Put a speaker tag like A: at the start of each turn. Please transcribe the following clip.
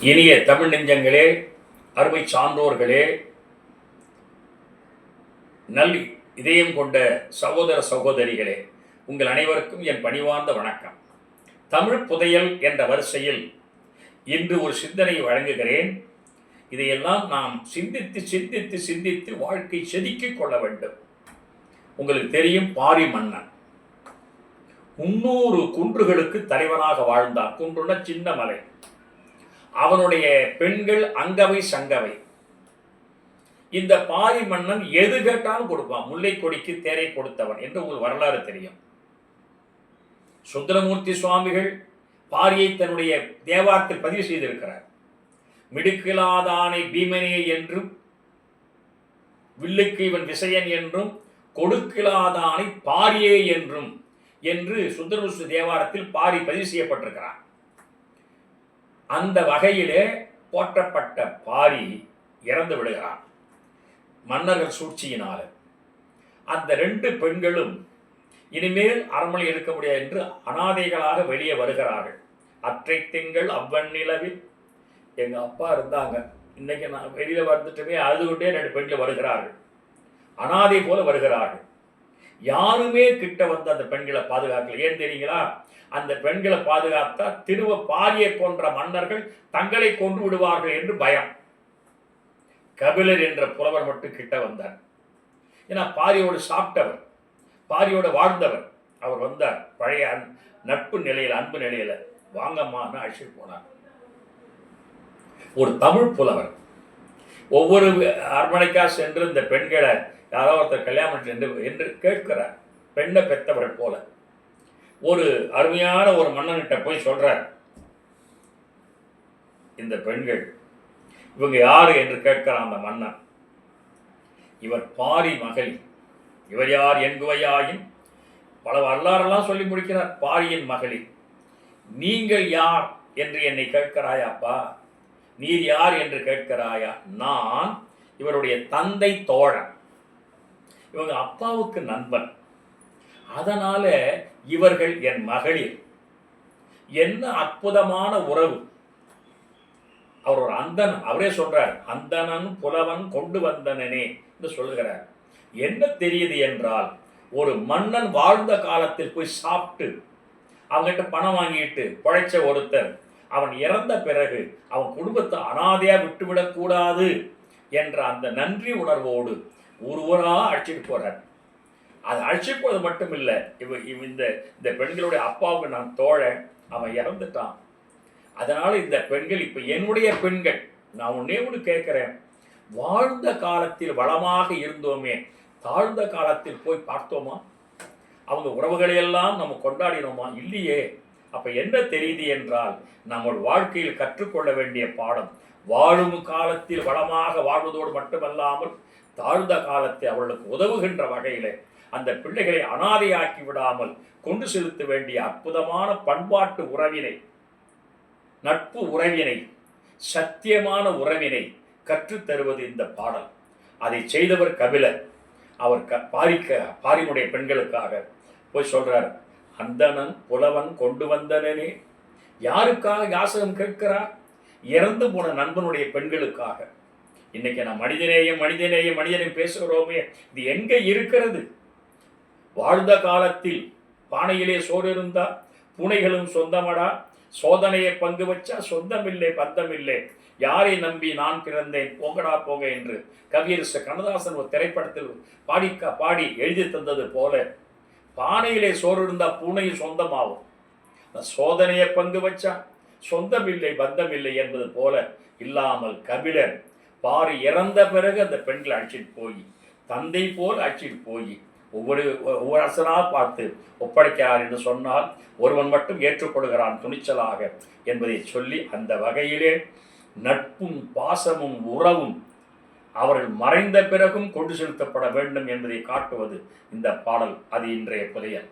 A: இனிய தமிழ் நெஞ்சங்களே அருமை சான்றோர்களே நல் இதயம் கொண்ட சகோதர சகோதரிகளே உங்கள் அனைவருக்கும் என் பணிவார்ந்த வணக்கம். தமிழ் புதையல் என்ற வரிசையில் இன்று ஒரு சிந்தனை வழங்குகிறேன். இதையெல்லாம் நாம் சிந்தித்து சிந்தித்து சிந்தித்து வாழ்க்கை செதுக்கிக் கொள்ள வேண்டும். உங்களுக்கு தெரியும் பாரி மன்னன். முன்னூறு குன்றுகளுக்கு தலைவனாக வாழ்ந்தார் குன்றுன சின்ன மலை. அவனுடைய பெண்கள் அங்கவை சங்கவை. இந்த பாரி மன்னன் எது கேட்டாலும் கொடுப்பான். முல்லை கொடிக்கு தேரை கொடுத்தவன் என்று உங்களுக்கு வரலாறு தெரியும். சுந்தரமூர்த்தி சுவாமிகள் பாரியை தன்னுடைய தேவாரத்தில் பதிவு செய்திருக்கிறார். மிடுக்கிலாதானை பீமனே என்றும் வில்லுக்கு இவன் விசயன் என்றும் கொடுக்கிலாதானை பாரியே என்றும் என்று சுந்தரமூர்த்தி தேவாரத்தில் பாரி பதிவு செய்யப்பட்டிருக்கிறான் அந்த வகையிலே போற்றப்பட்ட பாரி இறந்து விடுகிறான். மன்னர்கள் சூழ்ச்சியினால. அந்த ரெண்டு பெண்களும் இனிமேல் அரண்மனை இருக்க முடியாது என்று அனாதைகளாக வெளியே வருகிறார்கள். அற்றை திங்கள் அவ்வன் நிலவில். எங்கள் அப்பா இருந்தாங்க. இன்னைக்கு நான் வெளியில் வந்துட்டுமே அழுதுகிட்டே ரெண்டு பெண்கள் வருகிறார்கள். அனாதை போல வருகிறார்கள். யாருமே கிட்ட வந்து அந்த பெண்களை பாதுகாக்கல. ஏன் தெரியுங்களா? அந்த பெண்களை பாதுகாத்தா திருவ பாரியை கொன்ற மன்னர்கள் தங்களை கொன்று விடுவார்கள் என்று பயம். கபிலர் என்ற புலவர் மட்டும் கிட்ட வந்தார். ஏன்னா பாரியோடு சாப்பிட்டவர் பாரியோடு வாழ்ந்தவர். அவர் வந்தார். பழைய நட்பு நிலையில் அன்பு நிலையில வாங்கம்மான்னு அழைச்சிட்டு போனார். ஒரு தமிழ் புலவர். ஒவ்வொரு அரண்மனைக்கா சென்று இந்த பெண்களை யாரோ ஒருத்தர் கல்யாணம் என்று என்று கேட்கிறார். பெண்ணை பெற்றவர்கள் போல. ஒரு அருமையான ஒரு மன்னன்கிட்ட போய் சொல்கிறார் இந்த பெண்கள் இவங்க யார் என்று கேட்கிறான் அந்த மன்னன். இவர் பாரி மகள். இவர் யார் என்குவையாயின்? பல வரலாறெல்லாம் சொல்லி முடிக்கிறார் பாரியின் மகளிர். நீங்கள் யார் என்று என்னை கேட்கிறாயாப்பா நீர் யார் என்று கேட்கிறாயா? நான் இவருடைய தந்தை தோழன். இவங்க அப்பாவுக்கு நண்பன். அதனால இவர்கள் என் மகளிர். என்ன அற்புதமான உறவு. அவர் ஒரு அந்தன் அவரே சொல்றார் அந்தனன் புலவன் கொண்டு வந்தனனே என்று சொல்லுகிறார். என்ன தெரியுது என்றால் ஒரு மன்னன் வாழ்ந்த காலத்தில் போய் சாப்பிட்டு அவங்ககிட்ட பணம் வாங்கிட்டு பழைச்ச ஒருத்தர் அவன் இறந்த பிறகு அவன் குடும்பத்தை அனாதையாக விட்டுவிடக்கூடாது என்ற அந்த நன்றி உணர்வோடு ஒரு அழைச்சிட்டு போகிறார் அது அழைச்சிட்டு போகிறது மட்டும் இல்லை இவ இவ இந்த இந்த பெண்களுடைய அப்பாவுக்கு நான் தோழன் அவன் இறந்துட்டான். அதனால் இந்த பெண்கள் இப்போ என்னுடைய பெண்கள் நான் உன்னே ஒன்று கேட்குறேன். வாழ்ந்த காலத்தில் வளமாக இருந்தோமே தாழ்ந்த காலத்தில் போய் பார்த்தோமா? அவங்க உறவுகளை எல்லாம் நம்ம கொண்டாடினோமா? இல்லையே. அப்போ என்ன தெரியுது என்றால் நம்ம வாழ்க்கையில் கற்றுக்கொள்ள வேண்டிய பாடம் வாழும் காலத்தில் வளமாக வாழ்வதோடு மட்டுமல்லாமல் தாழ்ந்த காலத்தை அவர்களுக்கு உதவுகின்ற வகையிலே அந்த பிள்ளைகளை அனாதையாக்கி விடாமல் கொண்டு செலுத்த வேண்டிய அற்புதமான பண்பாட்டு உறவினை நட்பு உறவினை சத்தியமான உறவினை கற்றுத் தருவது இந்த பாடல். அதை செய்தவர் கபிலர். அவர் க பாரிக்க பாரிமுடைய பெண்களுக்காக போய் சொல்றார் அந்தணன் புலவன் கொண்டு வந்தனனே யாருக்காக யாசகம் கேட்கிறார்? இறந்து போன நண்பனுடைய பெண்களுக்காக. இன்னைக்கு நான் மனிதநேயம் மனிதநேயம் மனிதனையும் பேசுகிறோமே. இது எங்க இருக்கிறது? வாழ்ந்த காலத்தில் பானையிலே சோறு இருந்தா பூனைகளும் சொந்தமடா. சோதனையை பங்கு வச்சா சொந்தமில்லை பந்தமில்லை. யாரை நம்பி நான் பிறந்தேன்? போங்கடா போங்க என்று கவியரசு கண்ணதாசன் ஒரு திரைப்படத்தில் பாடிக்க பாடி எழுதி தந்தது போல பானையிலே சோறு இருந்தா பூனையும் சொந்தமாகும். சோதனையை பங்கு வச்சா சொந்தமில்லை பந்தமில்லை என்பது போல இல்லாமல் கபிலர் பாரு இறந்த பிறகு அந்த பெண்களை அழைச்சிட்டு போய் தந்தை போல் அழைச்சிட்டு போய் ஒவ்வொரு ஒவ்வொரு அரசனாக பார்த்து ஒப்படைக்கிறார் என்று சொன்னால் ஒருவன் மட்டும் ஏற்றுக்கொள்கிறான் துணிச்சலாக என்பதை சொல்லி அந்த வகையிலே நட்பும் பாசமும் உறவும் அவர்கள் மறைந்த பிறகும் கொண்டு செலுத்தப்பட வேண்டும் என்பதை காட்டுவது இந்த பாடல். அது இன்றைய புதையல்.